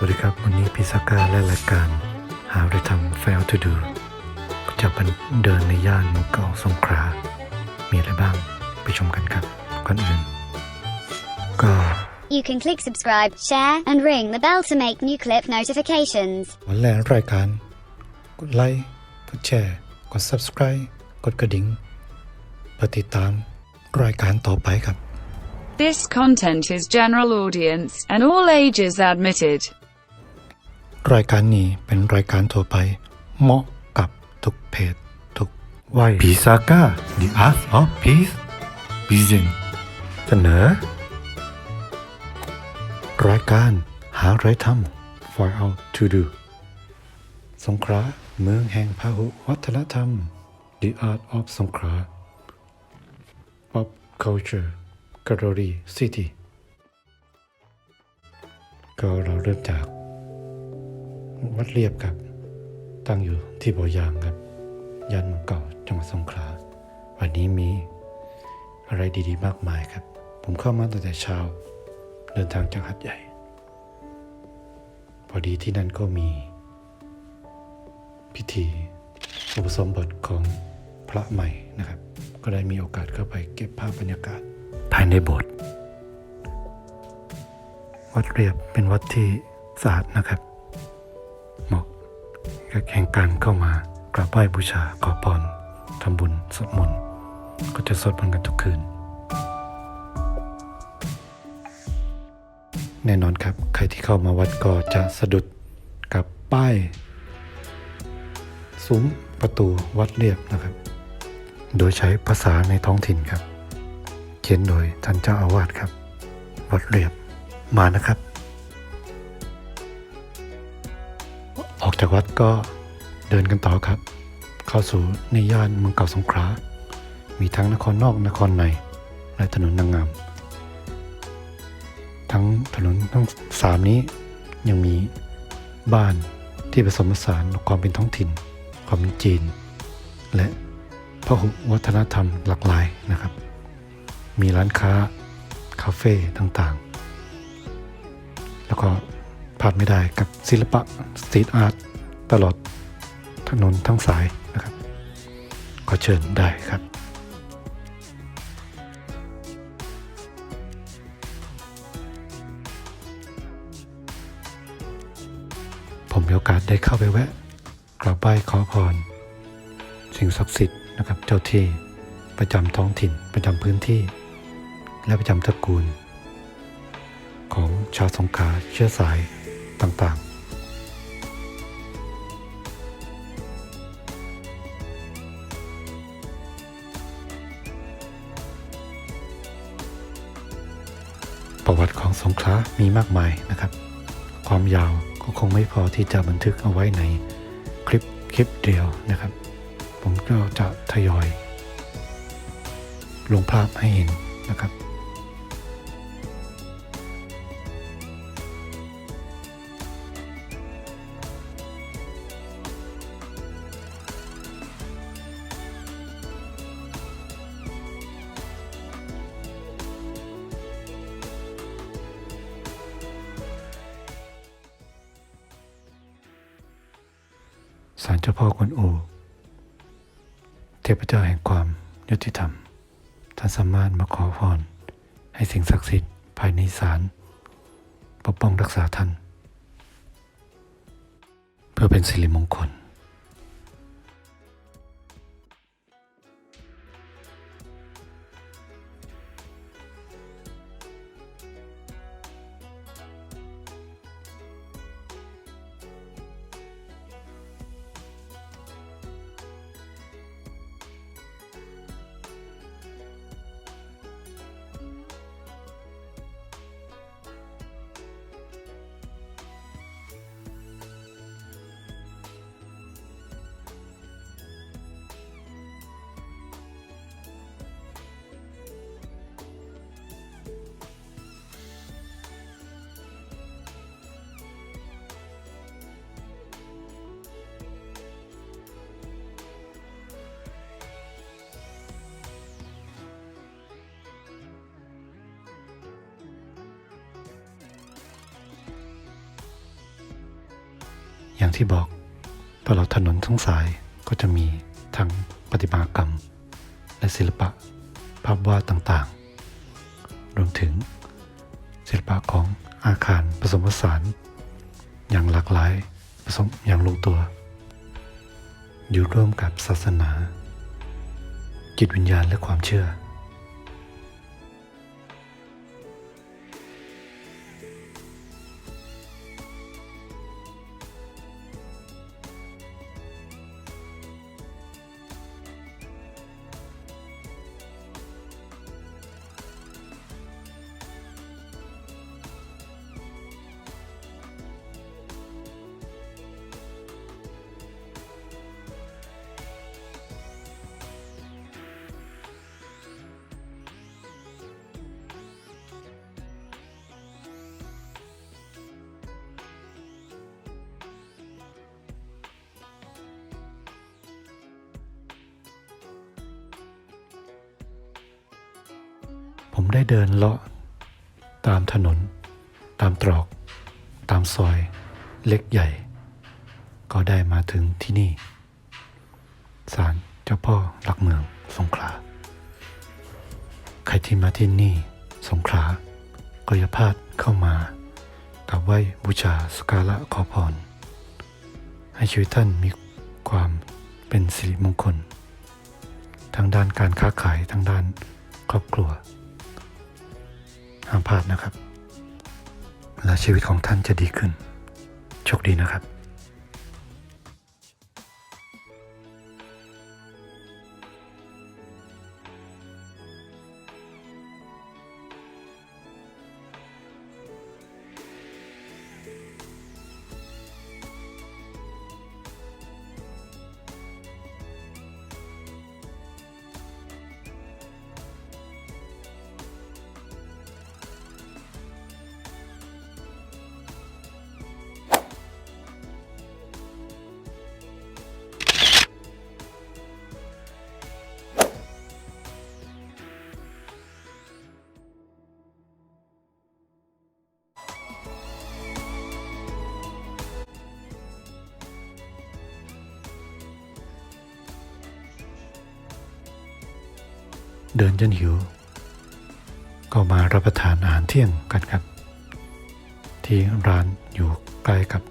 สวัสดีครับ วันนี้พิซาก้าและรายการหาอะไรทำ fail to do ก็จะเป็นเดินในย่านเมืองเก่าสงขลามีอะไรบ้างไปชมกันครับก่อนอื่น ก็ You can click subscribe, share, and ring the bell to make new clip notifications. วันแรกรายการ กดไลค์ กดแชร์ กด subscribe กดกระดิ่งเพื่อติดตามรายการต่อไปครับ This content is general audience and all ages admitted. รายการนี้เป็นรายการทั่วไป เหมาะกับทุกเพศทุกวัยพิซาก้า The Art of Peace Vision เสนอ รายการหาไรทำ For Out to Do สงขลาเมืองแห่งพาหุวัฒนธรรม The Art of สงขลา Pop Culture Gallery City ก็เราเริ่มจาก วัดเรียบครับ ตั้งอยู่ที่บ่อยางครับย่านเมืองเก่าจังหวัดสงขลา วันนี้มีอะไรดีๆ มากมายครับ ผมเข้ามาตั้งแต่เช้า เดินทางจากหัดใหญ่ พอดีที่นั่นก็มี พิธีอุปสมบทของพระใหม่นะครับ ก็ได้มีโอกาสเข้าไปเก็บภาพบรรยากาศภายในโบสถ์วัดเรียบเป็นวัดที่สะอาดนะครับ กับแห่งการเข้ามากราบไหว้บูชาขอพรทำบุญสวดมนต์ก็จะสวดมนต์กันทุกคืน แน่นอนครับ ใครที่เข้ามาวัดก็จะสะดุดกับป้ายซุ้มประตูวัดเรียบนะครับ โดยใช้ภาษาในท้องถิ่นครับ เขียนโดยท่านเจ้าอาวาสครับ วัดเรียบมานะครับ จากวัดก็เดินกันต่อครับ เข้าสู่ในย่านเมืองเก่าสงขลา มีทั้งนครนอกนครในและถนนนางงาม ทั้งถนนทั้งสามนี้ยังมีบ้านที่ผสมผสานความเป็นท้องถิ่น ความเป็นจีน และพหุวัฒนธรรมหลากหลายนะครับ มีร้านค้า คาเฟ่ต่างๆ แล้วก็พลาดไม่ได้กับศิลปะสตรีทอาร์ต ตลอดถนนทั้งสายนะครับ ก็เชิญได้ครับผมมีโอกาสได้เข้าไปแวะกราบไหว้ขอพร สิ่งศักดิ์สิทธิ์นะครับ เจ้าที่ประจำท้องถิ่นประจำพื้นที่ และประจำตระกูล ของชาวสงขาเชื้อสายต่างๆ งสงขลามีมากมายนะครับ ความยาวก็คงไม่พอที่จะบันทึกเอาไว้ในคลิปคลิปเดียวนะครับ ผมก็จะทยอย ลงภาพให้เห็นนะครับ เจ้าแห่งความยุติธรรม ท่านสามารถมาขอพรให้สิ่งศักดิ์สิทธิ์ภายในศาลปกป้องรักษาท่าน เพื่อเป็นสิริมงคล อย่างที่บอกตลอดถนนทั้งสายก็จะมีทั้งประติมากรรม และศิลปะ ภาพวาดต่างๆ รวมถึงศิลปะของอาคารผสมผสาน อย่างหลากหลายผสมอย่างลงตัว อยู่ร่วมกับศาสนา จิตวิญญาณและความเชื่อ ได้เดินเลาะ ตามถนน ตามตรอก ตามซอย เล็กใหญ่ ก็ได้มาถึงที่นี่ศาลเจ้าพ่อหลักเมืองสงขลา ใครที่มาที่นี่สงขลาก็อย่าพลาดเข้ามากราบไหว้บูชาสกการะขอพร ให้ชีวิตท่านมีความเป็นสิริมงคลทางด้านการค้าขายทางด้านครอบครัว ห้ามพลาดนะครับ และชีวิตของท่านจะดีขึ้น โชคดีนะครับ เดินจนหิว ก็มารับประทานอาหารเที่ยงกันครับ ที่ร้านอยู่ใกล้กับ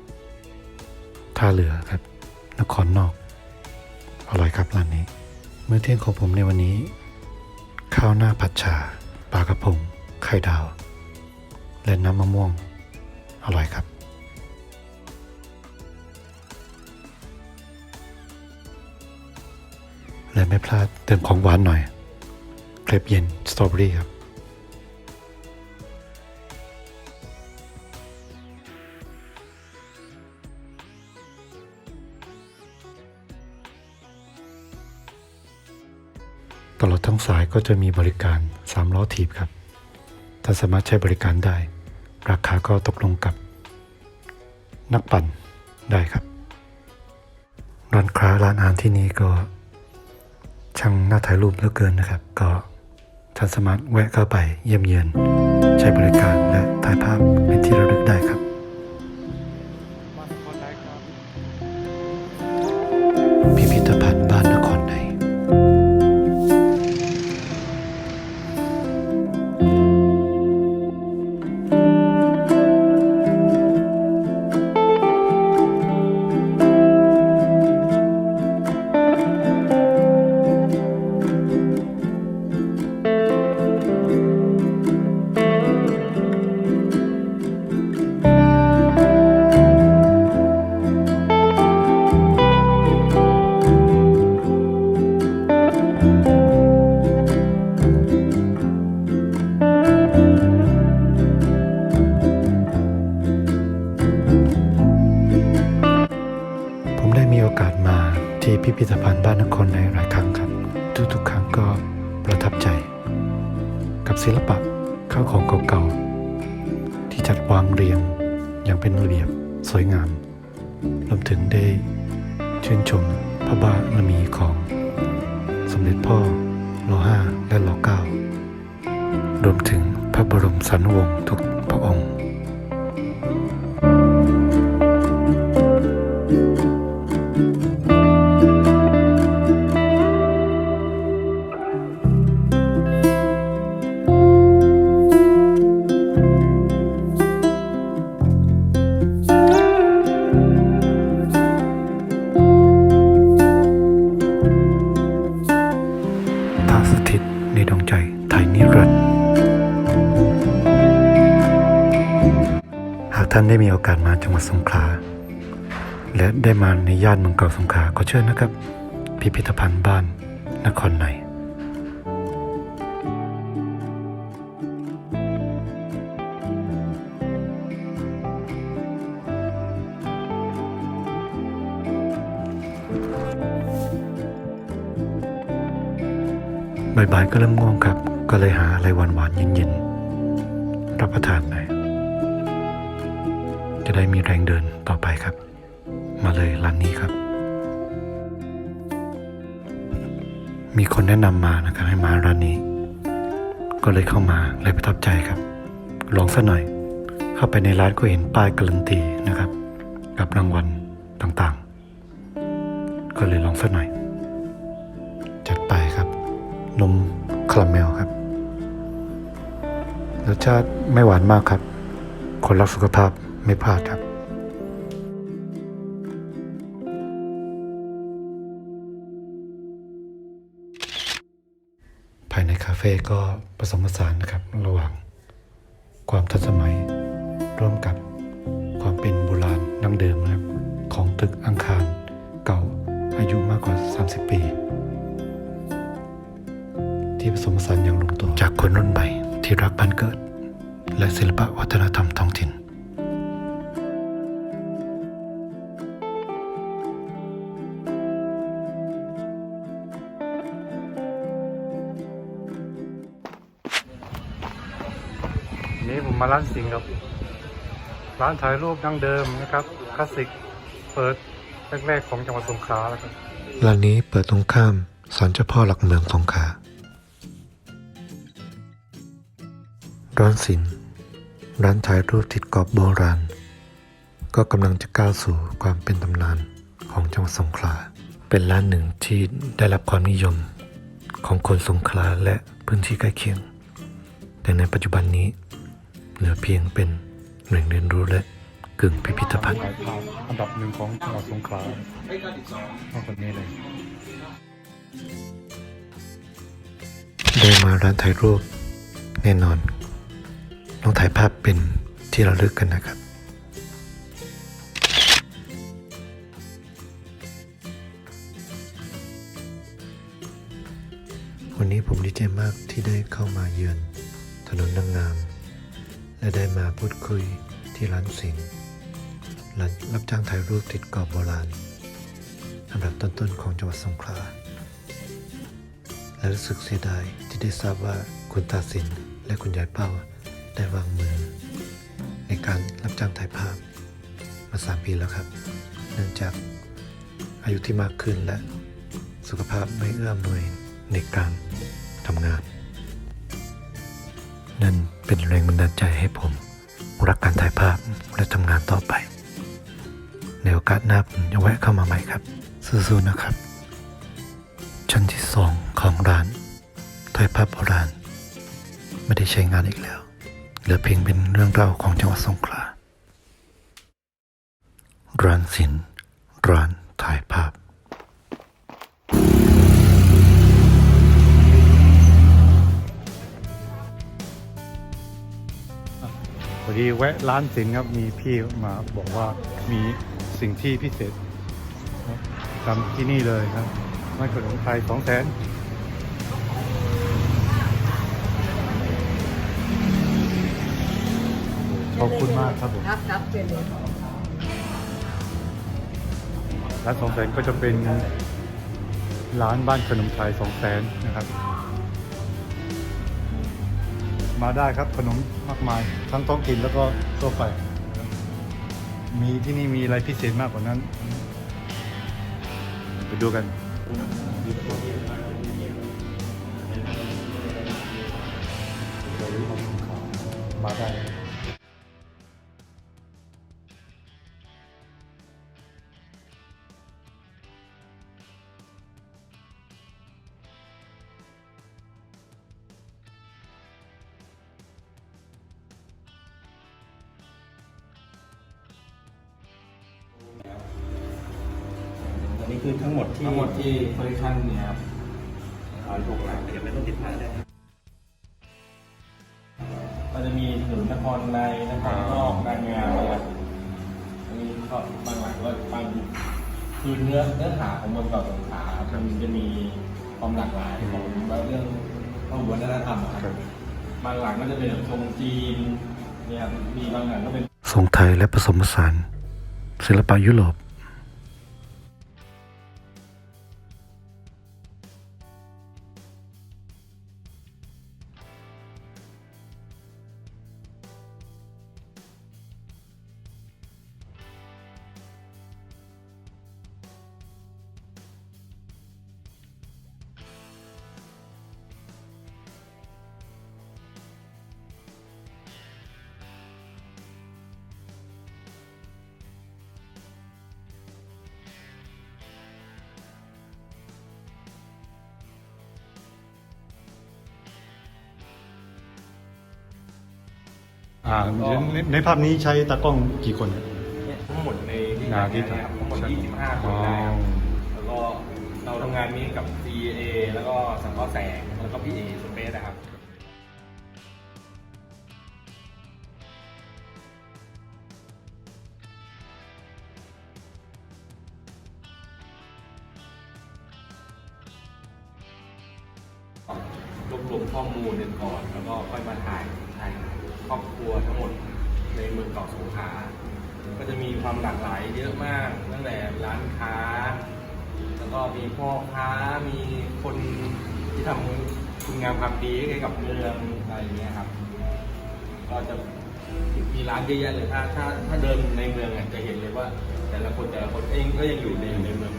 ท่าเรือครับ นครนอก อร่อยครับร้านนี้ เมื่อเที่ยงของผมในวันนี้ ข้าวหน้าผัดชาปลากระพง ไข่ดาว และน้ำมะม่วง อร่อยครับและไม่พลาดเติมของหวานหน่อย เครปเย็นสตรอเบอรี่ครับตลอดทั้งสายก็จะมีบริการ 3 ล้อถีบครับท่านสามารถใช้บริการได้ ราคาก็ตกลงกับ นักปั่นได้ครับ ร้านค้าร้านอาหารที่นี่ก็ช่างน่าถ่ายรูปเหลือเกินนะครับ ก็ ท่านสามารถแวะเข้าไปเยี่ยมเยียน ใช้บริการและถ่ายภาพเป็นที่ระลึกได้ครับารมีของสมเด็จพ่อรอห้าและรอเก้ารวมถึงพระบรมสารวงศ์ทุก ท่านได้มีโอกาสมาจังหวัดสงขลา และได้มาในย่านเมืองเก่าสงขลาขอเชิญนะครับ พิพิธภัณฑ์บ้านนครในบ่ายๆก็เริ่มง่วงครับ ก็เลยหาอะไรหวานๆเย็นๆ รับประทานหน่อย จะได้มีแรงเดินต่อไปครับ มาเลยร้านนี้ครับ มีคนแนะนำมานะครับให้มาร้านนี้ ก็เลยเข้ามาเลยประทับใจครับลองสักหน่อย เข้าไปในร้านก็เห็นป้ายการันตีนะครับ กับรางวัลต่างๆ ก็เลยลองสักหน่อย จัดไปครับ นมคาราเมลครับรสชาติไม่หวานมากครับ คนรักสุขภาพ ไม่พลาดครับภายในคาเฟ่ก็ผสมผสานนะครับระหว่าง ความทันสมัย ร่วมกับความเป็นโบราณดั้งเดิมนะครับ ของตึกอังคารเก่าอายุมากกว่า 30 ปี ที่ผสมผสานอย่างลงตัวจากคนรุ่นใหม่ที่รักบ้านเกิด และศิลปะวัฒนธรรมท้องถิ่น นี้ผมมาร้านสิงห์ครับ ร้านถ่ายรูปดั้งเดิมนะครับคลาสสิกเปิดแรกๆของจังหวัดสงขลาแล้วครับร้านนี้เปิดตรงข้ามศาลเจ้าพ่อหลักเมืองสงขลาร้านศิลป์ร้านถ่ายรูปติดกรอบโบราณ ก็กำลังจะก้าวสู่ความเป็นตำนานของจังหวัดสงขลา เป็นร้านหนึ่งที่ได้รับความนิยมของคนสงขลาและพื้นที่ใกล้เคียง แต่ในปัจจุบันนี้ เหลือเพียงเป็นแหล่งเรียนรู้และกึ่งพิพิธภัณฑ์ถ่ายภาพอันดับหนึ่งของจังหวัดสงขลาต้องคนนี้เลย ได้มาร้านถ่ายรูปแน่นอน ต้องถ่ายภาพเป็นที่ระลึกกันนะครับ วันนี้ผมดีใจมากที่ได้เข้ามาเยือนถนนนางงาม และได้มาพูดคุยที่ร้านสิงร้านรับจ้างถ่ายรูปติดกรอบโบราณอันดับต้นๆของจังหวัดสงขลา และรู้สึกเสียดายที่ได้ทราบว่าคุณตาสินและคุณยายเป้าได้วางมือ ในการรับจ้างถ่ายภาพมาสามปีแล้วครับ เนื่องจากอายุที่มากขึ้นและสุขภาพไม่เอื้ออำนวยในการทำงาน นั่น เป็นแรงบันดาลใจให้ผม รักการถ่ายภาพและทำงานต่อไป ในโอกาสหน้าผมจะแวะเข้ามาใหม่ครับสู้ๆนะครับ ชั้นที่สองของร้านถ่ายภาพโบราณไม่ได้ใช้งานอีกแล้วเหลือเพียงเป็นเรื่องเล่าของจังหวัดสงขลาร้านศิลป์ร้านถ่ายภาพ ดีแวะร้านสิงห์ครับมีพี่มาบอกว่ามีสิ่งที่พิเศษทำที่นี่เลยครับไม่ขนมไทยสองแสนขอบคุณมากครับผมครับครับเชิญเลยร้านสองแสนก็จะเป็นร้านบ้านขนมไทยสองแสนนะครับ มาได้ครับขนมมากมาย ทั้งท้องถิ่นแล้วก็ทั่วไป มีที่นี่มีอะไรพิเศษมากกว่านั้น ไปดูกันมาได้ คือทั้งหมดที่ทั้งหมดที่คอลเลคชันเนี่ยครับร้อยหกหลังจะเป็นต้นติดท้ายได้ตก็จะมีถนนนครในนครนอกการงานนะครับอันนี้ก็บางหลังก็บางคือเนื้อเนื้อหาของเมืองเก่าสงขลาครับมันจะมีความหลากหลายของเรื่องพหุวัฒนธรรมอะครับบางหลังก็จะเป็นแบบทรงจีนเนี่ยครับมีบางหลังก็เป็นทรงไทยและผสมผสานศิลปะยุโรป อ่าในในภาพนี้ใช้ตากล้องกี่คนเนี่ยเนี่ยทั้งหมดในที่งานที่เยครับทั้งหมด 25 คนได้ครับแล้วก็เราทำงานนี้กับ CA แล้วก็สังเคราะห์แสง แล้วก็พี่เอสเปซนะครับ รวบรวมข้อมูลกันก่อน แล้วก็ค่อยมาถ่าย ถ่ายครอบครัวทั้งหมดในเมืองเก่าสงขลาก็จะมีความหลากหลายเยอะมากตั้งแต่ร้านค้า แล้วก็มีพ่อค้ามีคนที่ทำคุณงามความดีให้กับเมืองอะไรอย่างเงี้ยครับ ก็จะมีร้านเยอะแยะเลยถ้าถ้าถ้าเดินในเมืองอะจะเห็นเลยว่า แต่ละคนแต่ละคนเองก็ยังอยู่ในในเมือง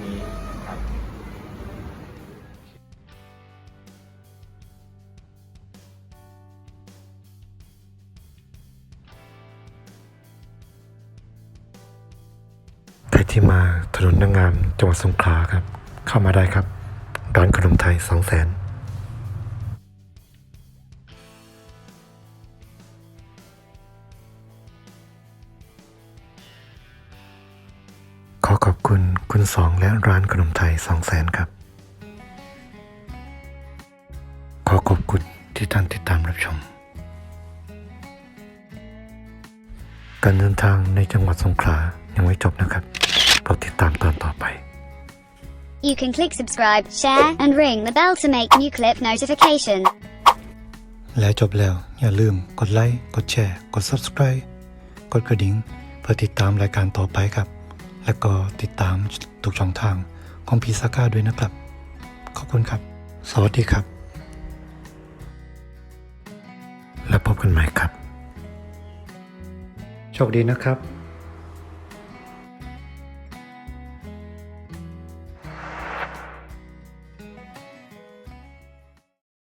ใครที่มาถนนนางงามจังหวัดสงขลาครับ เข้ามาได้ครับ ร้านขนมไทยสองแสนขอขอบคุณคุณสองและร้านขนมไทยสองแสนครับ ขอขอบคุณที่ท่านติดตามรับชม การเดินทางในจังหวัดสงขลายังไม่จบนะครับ รดติดตามตอนต่อไป You can click subscribe, share, and ring the bell to make new clip notification. แล้วจบแล้ว อย่าลืมกดไลค์ กดแชร์ กด Subscribe กดกระดิ่งเพื่อติดตามรายการต่อไปครับ และก็ติดตามทุกช่องทางของพีซาก้าด้วยนะครับ ขอบคุณครับ สวัสดีครับ แล้วพบกันใหม่ครับ โชคดีนะครับ